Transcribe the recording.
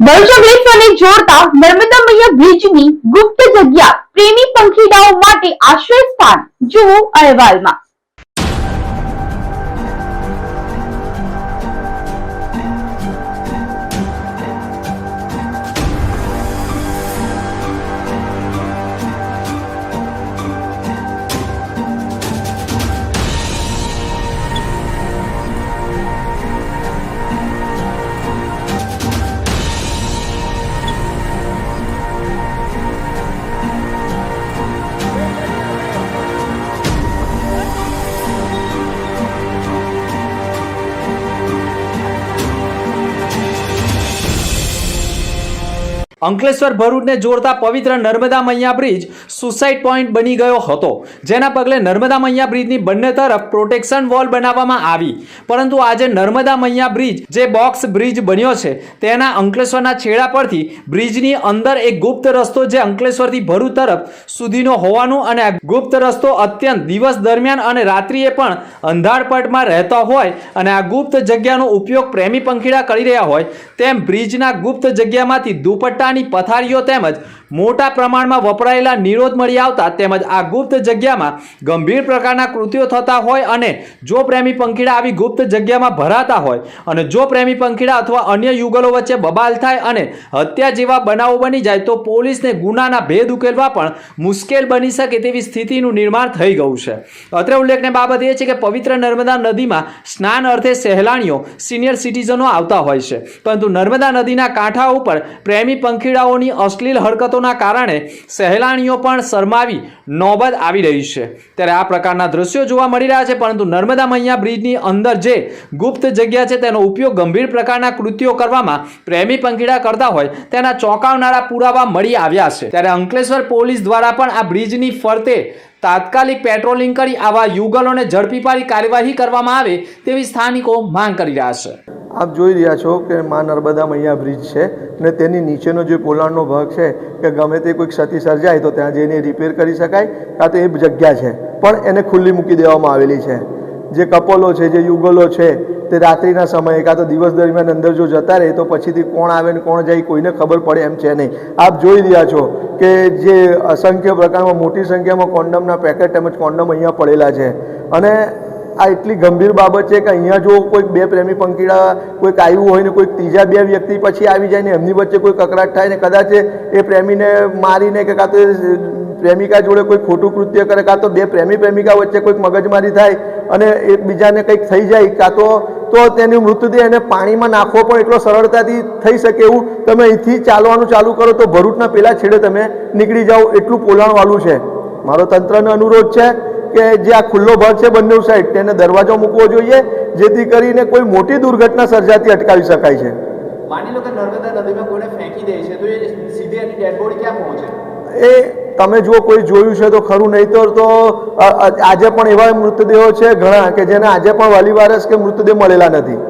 બળજબરીપણે જોડતા નર્મદા બ્રિજની ગુપ્ત જગ્યા પ્રેમી પંખીડાઓ માટે આશ્રય સ્થાન જુઓ અહેવાલમાં. અંકલેશ્વર ભરૂચને જોડતા પવિત્ર નર્મદા મૈયા બ્રિજ સુસાઇડ પોઈન્ટ બની ગયો હતો. જેના પગલે નર્મદા મૈયા બ્રિજની બંને તરફ પ્રોટેક્શન વોલ બનાવવામાં આવી. પરંતુ આજે નર્મદા મૈયા બ્રિજ જે બોક્સ બ્રિજ બન્યો છે, તેના અંકલેશ્વરના છેડા પરથી બ્રિજની અંદર એક ગુપ્ત રસ્તો જે અંકલેશ્વરથી ભરૂચ તરફ સુધીનો હોવાનું અને ગુપ્ત રસ્તો અત્યંત દિવસ દરમિયાન અને રાત્રિએ પણ અંધારપટમાં રહેતો હોય અને આ ગુપ્ત જગ્યાનો ઉપયોગ પ્રેમી પંખીડા કરી રહ્યા હોય, તેમ બ્રિજના ગુપ્ત જગ્યામાંથી દુપટ્ટાની પથારીઓ તેમજ મોટા પ્રમાણમાં વપરાયેલા નિરોધ મળી આવતા તેમજ આ ગુપ્ત જગ્યામાં ગંભીર પ્રકારના કૃત્યો થતા હોય અને જો પ્રેમી પંખીડા આવી ગુપ્ત જગ્યામાં ભરાતા હોય અને જો પ્રેમી પંખીડા અથવા અન્ય યુગલો વચ્ચે બબાલ થાય અને હત્યા જેવા બનાવો બની જાય તો પોલીસને ગુનાના ભેદ ઉકેલવા પણ મુશ્કેલ બની શકે તેવી સ્થિતિનું નિર્માણ થઈ ગયું છે. અત્રે ઉલ્લેખની બાબત એ છે કે પવિત્ર નર્મદા નદીમાં સ્નાન અર્થે સહેલાણીઓ, સિનિયર સિટીઝનો આવતા હોય છે. પરંતુ નર્મદા નદીના કાંઠા ઉપર પ્રેમી પંખીડાઓની અશ્લીલ હરકતોના કારણે સહેલાણીઓ પણ શરમાવી નોબત આવી રહી છે. ત્યારે આ પ્રકારના દ્રશ્યો જોવા મળી રહ્યા છે, પરંતુ નર્મદા મૈયા બ્રિજની અંદર જે ગુપ્ત જગ્યા છે, તેનો ઉપયોગ ગંભીર પ્રકારના કૃત્યો કરવામાં પ્રેમી પંખીડા કરતા હોય, તેના ચોંકાવનારા પુરાવા મળી આવ્યા છે. ત્યારે અંકલેશ્વર પોલીસ દ્વારા પણ આ બ્રિજની ફરતે તાત્કાલિક પેટ્રોલિંગ કરી આવા યુગલોને ઝડપી પાડી કાર્યવાહી કરવામાં આવે તેવી સ્થાનિકો માંગ કરી રહ્યા છે. આપ જોઈ રહ્યા છો કે મા નર્મદા મૈયા બ્રિજ છે અને તેની નીચેનો જે પોલાણનો ભાગ છે કે ગમે તે કોઈક ક્ષતિ સર્જાય તો ત્યાં જઈને રિપેર કરી શકાય, કાં તો એ જગ્યા છે. પણ એને ખુલ્લી મૂકી દેવામાં આવેલી છે. જે કપલો છે, જે યુગલો છે, તે રાત્રિના સમયે કાં તો દિવસ દરમિયાન અંદર જો જતા રહે તો પછીથી કોણ આવે ને કોણ જાય કોઈને ખબર પડે એમ છે નહીં. આપ જોઈ રહ્યા છો કે જે અસંખ્ય પ્રકારમાં, મોટી સંખ્યામાં કોન્ડમના પેકેટ તેમજ કોન્ડમ અહીંયા પડેલા છે. અને આ એટલી ગંભીર બાબત છે કે અહીંયા જો કોઈક બે પ્રેમી પંખીડા કોઈક આવ્યું હોય ને કોઈક ત્રીજા બે વ્યક્તિ પછી આવી જાય ને એમની વચ્ચે કોઈ કકરાટ થાય ને કદાચ એ પ્રેમીને મારીને કે કાં તો પ્રેમિકા જોડે કોઈ ખોટું કૃત્ય કરે, કાં તો બે પ્રેમી પ્રેમિકા વચ્ચે કોઈક મગજમારી થાય અને એકબીજાને કંઈક થઈ જાય, કાં તો તો તેની મૃતદેહ એને પાણીમાં નાખવો પણ એટલો સરળતાથી થઈ શકે એવું તમે અહીંથી ચાલવાનું ચાલુ કરો તો ભરૂચના પેલા છેડે તમે નીકળી જાઓ, એટલું પોલાણવાળું છે. મારો તંત્રને અનુરોધ છે કે જે આ ખુલ્લો ભાગ છે બંને સાઈડ તેને દરવાજો મૂકવો જોઈએ જેથી કરીને કોઈ મોટી દુર્ઘટના સર્જાતી અટકાવી શકાય છે. માની લો કે નર્મદા નદીમાં કોઈને ફેંકી દે છે તો એ સીધી એની ડેડ બોડી ક્યાં પહોંચે? એ તમે જો કોઈ જોયું છે તો ખરું નહીં તો આજે પણ એવા મૃતદેહો છે ઘણા કે જેને આજે પણ વાલી વારસ કે મૃતદેહ મળેલા નથી.